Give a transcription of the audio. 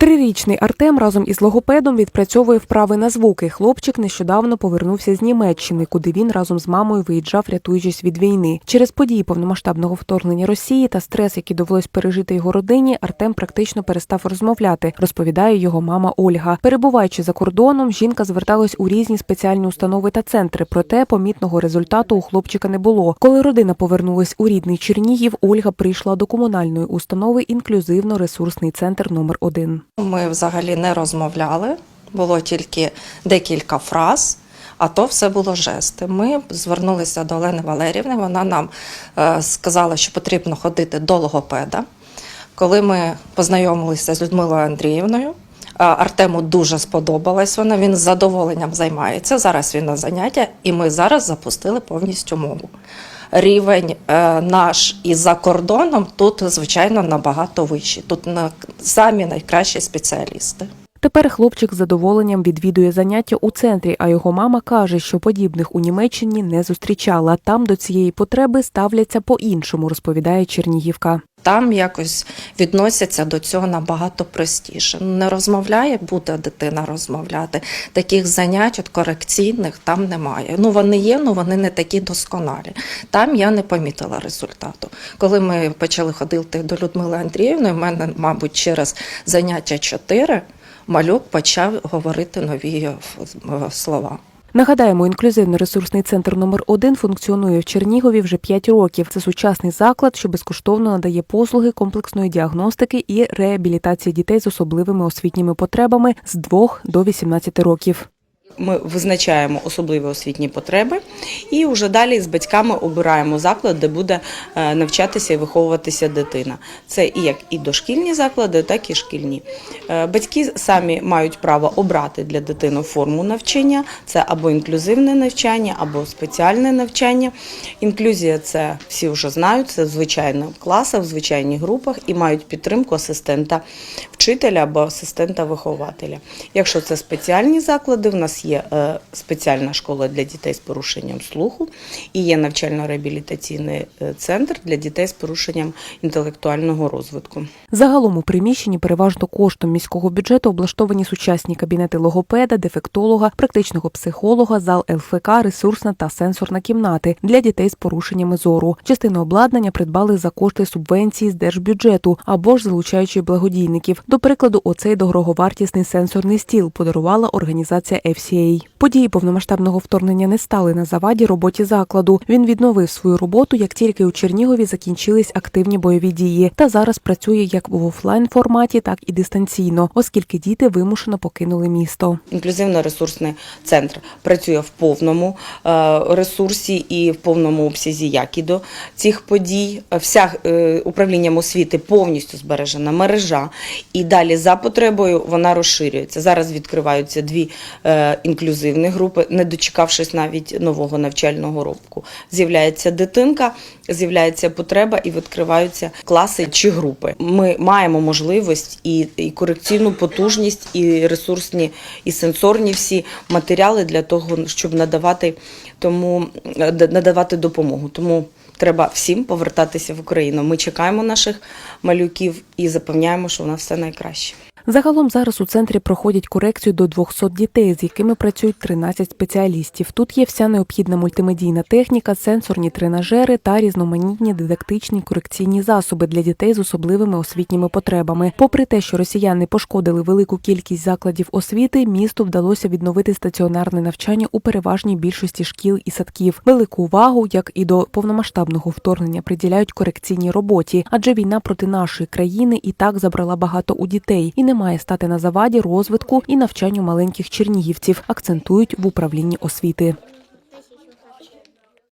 Трирічний Артем разом із логопедом відпрацьовує вправи на звуки. Хлопчик нещодавно повернувся з Німеччини, куди він разом з мамою виїжджав, рятуючись від війни. Через події повномасштабного вторгнення Росії та стрес, який довелось пережити його родині, Артем практично перестав розмовляти, розповідає його мама Ольга. Перебуваючи за кордоном, жінка зверталась у різні спеціальні установи та центри. Проте помітного результату у хлопчика не було. Коли родина повернулась у рідний Чернігів, Ольга прийшла до комунальної установи інклюзивно-ресурсний центр номер 1 Ми взагалі не розмовляли, було тільки декілька фраз, а то все було жести. Ми звернулися до Олени Валерівни. Вона нам е, сказала, що потрібно ходити до логопеда. Коли ми познайомилися з Людмилою Андріївною, е, Артему дуже сподобалась вона. Він з задоволенням займається. Зараз він на заняття, і ми зараз запустили повністю мову. Рівень е, наш і за кордоном тут, звичайно, набагато вищий. Тут на самі найкращі спеціалісти. Тепер хлопчик з задоволенням відвідує заняття у центрі, а його мама каже, що подібних у Німеччині не зустрічала. Там до цієї потреби ставляться по-іншому, розповідає Чернігівка. Там якось відносяться до цього набагато простіше. Не розмовляє, буде дитина розмовляти. Таких занять от корекційних там немає. Ну вони є, але вони не такі досконалі. Там я не помітила результату. Коли ми почали ходити до Людмили Андріївни, в мене, мабуть, через заняття 4 малюк почав говорити нові е, слова. Нагадаємо, інклюзивно-ресурсний центр номер 1 функціонує в Чернігові вже 5 років. Це сучасний заклад, що безкоштовно надає послуги комплексної діагностики і реабілітації дітей з особливими освітніми потребами з 2 до 18 років. Ми визначаємо особливі освітні потреби і вже далі з батьками обираємо заклад, де буде е, навчатися і виховуватися дитина. Це і як і дошкільні заклади, так і шкільні. Е, Батьки самі мають право обрати для дитини форму навчання. Це або інклюзивне навчання, або спеціальне навчання. Інклюзія це всі вже знають, це в звичайних класах, в звичайних групах і мають підтримку асистента вчителя або асистента вихователя. Якщо це спеціальні заклади, в нас є е, спеціальна школа для дітей з порушенням слуху і є навчально-реабілітаційний е, центр для дітей з порушенням інтелектуального розвитку. Загалом у приміщенні переважно коштом міського бюджету облаштовані сучасні кабінети логопеда, дефектолога, практичного психолога, зал ЛФК, ресурсна та сенсорна кімнати для дітей з порушеннями зору. Частину обладнання придбали за кошти субвенції з держбюджету або ж залучаючи благодійників. До прикладу, оцей дороговартісний сенсорний стіл подарувала організація FCA. Події повномасштабного вторгнення не стали на заваді роботі закладу. Він відновив свою роботу, як тільки у Чернігові закінчились активні бойові дії, та зараз працює як в офлайн форматі, так і дистанційно, оскільки діти вимушено покинули місто. Інклюзивно-ресурсний центр працює в повному е, ресурсі і в повному обсязі, як і до цих подій. Вся е, управлінням освіти повністю збережена мережа, і далі за потребою вона розширюється. Зараз відкриваються дві е, інклюзивні групи, не дочекавшись навіть нового навчального року. З'являється дитинка, з'являється потреба і відкриваються класи чи групи. Ми маємо можливість і, і корекційну потужність, і ресурсні, і сенсорні всі матеріали для того, щоб надавати тому е, надавати допомогу. Тому треба всім повертатися в Україну. Ми чекаємо наших малюків і запевняємо, що у нас все найкраще. Загалом зараз у центрі проходять корекцію до 200 дітей, з якими працюють 13 спеціалістів. Тут є вся необхідна мультимедійна техніка, сенсорні тренажери та різноманітні дидактичні корекційні засоби для дітей з особливими освітніми потребами. Попри те, що росіяни пошкодили велику кількість закладів освіти, місту вдалося відновити стаціонарне навчання у переважній більшості шкіл і садків. Велику увагу, як і до повномасштабного вторгнення, приділяють корекційній роботі, адже війна проти нашої країни і так забрала багато у дітей і не має стати на заваді розвитку і навчанню маленьких чернігівців, акцентують в управлінні освіти.